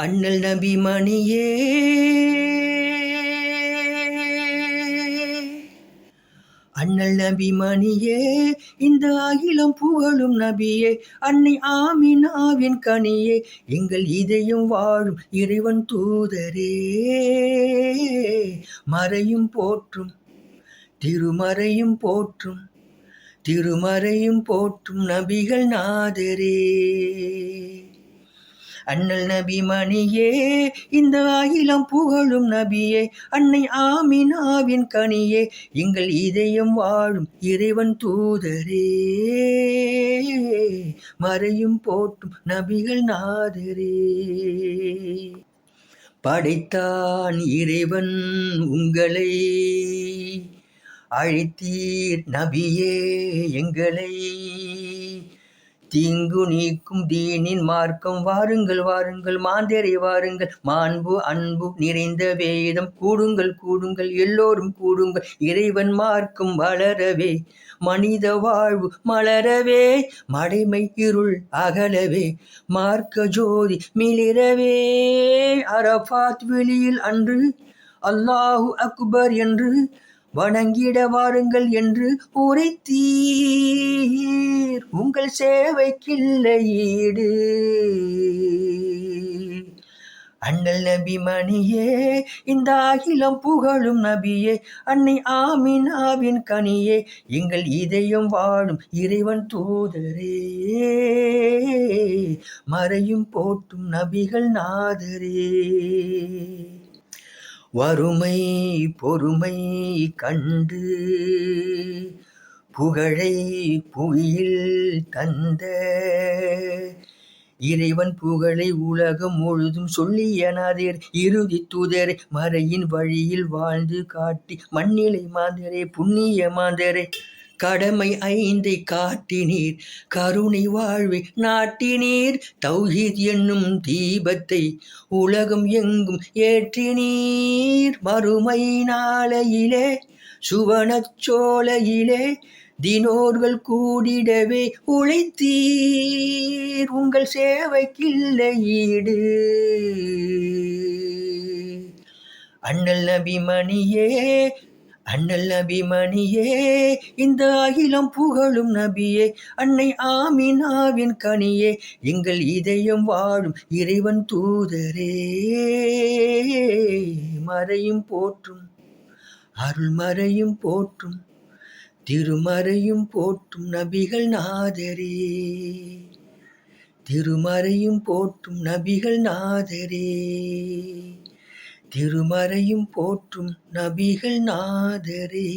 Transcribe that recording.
அண்ணல் நபி மணியே அண்ணல் நபி மணியே இந்த அகிலம் புகழும் நபியே அன்னை ஆமினாவின் கனியே எங்கள் இதயம் வாழும் இறைவன் தூதரே. மறையும் போற்றும் திருமறையும் போற்றும் திருமறையும் போற்றும் நபிகள் நாதரே. அண்ணல் நபி மணியே இந்த அகிலம் புகழும் நபியே அன்னை ஆமினாவின் கனியே எங்கள் இதயம் வாழும் இறைவன் தூதரே. மறையும் போட்டும் நபிகள் நாதரே. படைத்தான் இறைவன் உங்களை அழைத்தீர் நபியே எங்களை. தீங்கு நீக்கும் தீனின் மார்க்கம். வாருங்கள் வாருங்கள் மாந்தேரை வாருங்கள். மாண்பு அன்பு நிறைந்த வேதம். கூடுங்கள் கூடுங்கள் எல்லோரும் கூடுங்கள். இறைவன் மார்க்கம் வளரவே மனித வாழ்வு மலரவே மடைமை இருள் அகலவே மார்க்க ஜோதி மிளிரவே. அரபாத் வெளியில் அன்று அல்லாஹு அக்பர் என்று வணங்கிட வாருங்கள் என்று உரைத்தீர். உங்கள் சேவைக்கில்லை ஈடு அண்ணல் நபி மணியே இந்த அகிலம் புகழும் நபியே அன்னை ஆமினாவின் கனியே எங்கள் இதயம் வாழும் இறைவன் தூதரே. மறையும் போட்டும் நபிகள் நாதரே. வறுமை பொறுமை கண்டு புகழை புவியில் தந்த இறைவன் புகழை உலகம் முழுதும் சொல்லி எனாதேர். இறுதி தூதரை மறையின் வழியில் வாழ்ந்து காட்டி மண்ணிலை மாந்தரே புண்ணிய மாந்தரே. கடமை ஐந்தை காட்டினீர். கருணை வாழ்வை நாட்டினீர். தௌஹீத் என்னும் தீபத்தை உலகம் எங்கும் ஏற்றினீர். மறுமை நாளையிலே சுவனச்சோலையிலே தினோர்கள் கூடிடவே உழைத்தீர். உங்கள் சேவைக்கில்லை ஈடு அண்ணல் நபி மணியே அண்ணல் நபி மணியே இந்த அகிலம் புகழும் நபியே அன்னை ஆமினாவின் கனியே எங்கள் இதயம் வாழும் இறைவன் தூதரே மறையும் போற்றும் அருள் மறையும் போற்றும் திருமறையும் போற்றும் நபிகள் நாதரே. திருமறையும் போற்றும் நபிகள் நாதரே. திருமறையும் போற்றும் நபிகள் நாதரே.